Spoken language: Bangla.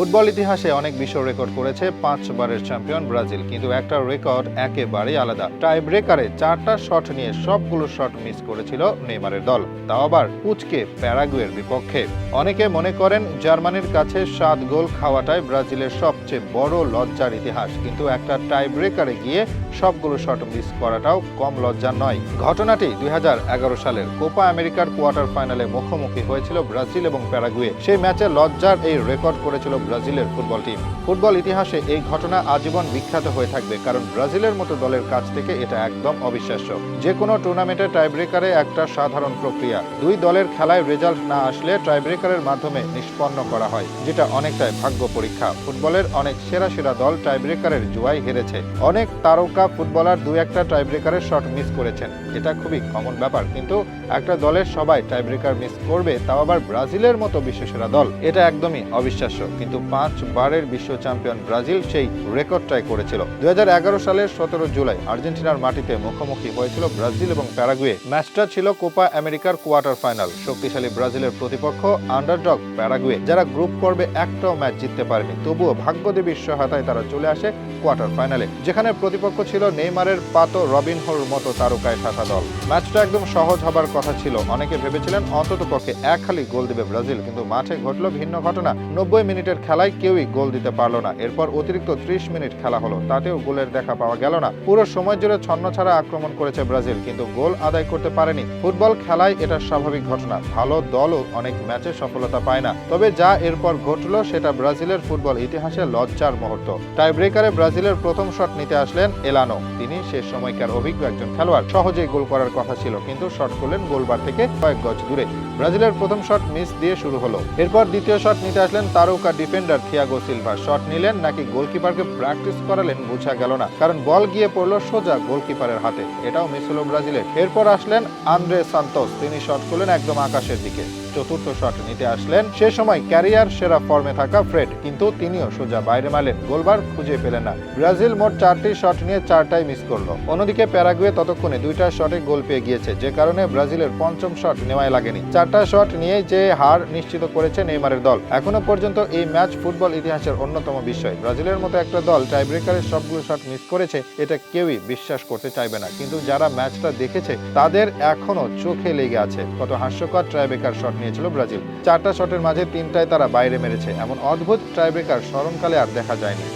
ফুটবল ইতিহাসে অনেক বিশ্ব রেকর্ড করেছে পাঁচবারের চ্যাম্পিয়ন ব্রাজিল, কিন্তু একটা রেকর্ড একেবারেই আলাদা। টাই ব্রেকারে চারটা শট নিয়ে সবগুলো শট মিস করেছিল নেইমারের দল। তাও আবার পুচকে প্যারাগুয়ের বিপক্ষে। অনেকে মনে করেন জার্মানির কাছে সাত গোল খাওয়াটাই ব্রাজিলের সবচেয়ে বড় লজ্জার ইতিহাস, কিন্তু একটা টাই ব্রেকারে গিয়ে সবগুলো শট মিস করাটাও কম লজ্জার নয়। ঘটনাটি দুই হাজার এগারো সালের কোপা আমেরিকার কোয়ার্টার ফাইনালে মুখোমুখি হয়েছিল ব্রাজিল এবং প্যারাগুয়ে। সেই ম্যাচে লজ্জার এই রেকর্ড করেছিল ব্রাজিলের ফুটবল টিম। ফুটবল ইতিহাসে এই ঘটনা আজীবন বিখ্যাত হয়ে থাকবে, কারণ ব্রাজিলের মতো দলের কাছ থেকে এটা একদম অবিশ্বাস্য। যে কোনো টুর্নামেন্টে টাইব্রেকারে একটা সাধারণ প্রক্রিয়া। দুই দলের খেলায় রেজাল্ট না আসলে টাইব্রেকারের মাধ্যমে নিষ্পন্ন করা হয়, যেটা অনেকটাই ভাগ্য পরীক্ষা। ফুটবলের অনেক সেরা সেরা দল টাইব্রেকারের জুয়াই হেরেছে। অনেক তারকা ফুটবলার দু একটা টাইব্রেকারের শট মিস করেছেন। এটা খুবই কমন ব্যাপার, কিন্তু একটা দলের সবাই টাইব্রেকার মিস করবে, তাও আবার ব্রাজিলের মতো বিশ্বসেরা দল। এটা একদমই অবিশ্বাস্য, কিন্তু পাঁচ বারের বিশ্ব চ্যাম্পিয়ন ব্রাজিল সেই রেকর্ডটাই করেছিল। দু হাজার এগারো সালের সতেরো জুলাই আর্জেন্টিনার মাটিতে মুখোমুখি হয়েছিল ব্রাজিল এবং প্যারাগুয়ে। ম্যাচটা ছিল কোপা আমেরিকার কোয়ার্টার ফাইনাল। শক্তিশালী ব্রাজিলের প্রতিপক্ষ আন্ডারডগ প্যারাগুয়ে, যারা গ্রুপ পর্বে একটাও ম্যাচ জিততে পারেনি। তবুও ভাগ্যদেবীর সহায়তায় তারা চলে আসে কোয়ার্টার ফাইনালে, যেখানে প্রতিপক্ষ ছিল নেইমারের পাতো রবিনহোর মতো তারকায় থাকা দল। ম্যাচটা একদম সহজ হবার কথা ছিল। অনেকে ভেবেছিলেন অন্তত পক্ষে এক খালি গোল দিবে ব্রাজিল, কিন্তু মাঠে ঘটল ভিন্ন ঘটনা। নব্বই মিনিটের খেলায় কেউই গোল দিতে পারল না। এরপর অতিরিক্ত ত্রিশ মিনিট খেলা হলো, তাতেও গোলের দেখা পাওয়া গেল না। পুরো সময় জুড়ে ছন্ন ছাড়া আক্রমণ করেছে ব্রাজিল, কিন্তু গোল আদায় করতে পারেনি। ফুটবল খেলায় এটা স্বাভাবিক ঘটনা। ভালো দলও অনেক ম্যাচে সফলতা পায় না। তবে যা এরপর ঘটলো, সেটা ব্রাজিলের ফুটবল ইতিহাসে লজ্জার মুহূর্ত। টাই ব্রেকারে ব্রাজিলের প্রথম শট নিতে আসলেন এলানো। তিনি শেষ সময়কার অভিজ্ঞ একজন খেলোয়াড়। সহজেই গোল করার কথা ছিল, কিন্তু শট করলেন গোলবার থেকে কয়েক গজ দূরে। ব্রাজিলের প্রথম শট মিস দিয়ে শুরু হলো। এরপর দ্বিতীয় শট নিতে আসলেন তারকা ডিফেন্ডার থিয়াগো সিলভা। শট নিলেন নাকি গোলকিপারকে প্র্যাকটিস করালেন বোঝা গেল না, কারণ বল গিয়ে পড়ল সোজা গোলকিপারের হাতে। এটাও মিস ব্রাজিলের। এরপর আসলেন আন্দ্রে সান্তোস। তিনি শট করলেন একদম আকাশের দিকে। চতুর্থ শট নিতে আসলেন। সে সময় ক্যারিয়ার সেরা ফর্মে থাকা ফ্রেড, কিন্তু তিনিও সোজা বাইরে মারলেন গোলবার খুঁজে পেলেন না। ব্রাজিল মোট চারটি শট নিয়ে চারটাই মিস করল। অন্যদিকে প্যারাগুয়ে ততক্ষণে দুইটা শটে গোল পেয়ে গিয়েছে, যে কারণে ব্রাজিলের পঞ্চম শট নেওয়াই লাগেনি। চারটা শট নিয়ে যে হার নিশ্চিত করেছে নেইমারের দল। এখনও পর্যন্ত এই ম্যাচ ফুটবল ইতিহাসের অন্যতম বিষয়। ব্রাজিলের মতো একটা দল টাইব্রেকারের সবগুলো শট মিস করেছে, এটা কেউই বিশ্বাস করতে চাইবে না। কিন্তু যারা ম্যাচটা দেখেছে, তাদের এখনও চোখে লেগে আছে। কত হাস্যকর ট্রাইব্রেকার শট। নিয়েছিল ব্রাজিল। চারটা শটের মাঝে তিনটায় তারা বাইরে মেরেছে। এমন অদ্ভুত ট্রাইব্রেকার স্মরণকালে আর দেখা যায়নি।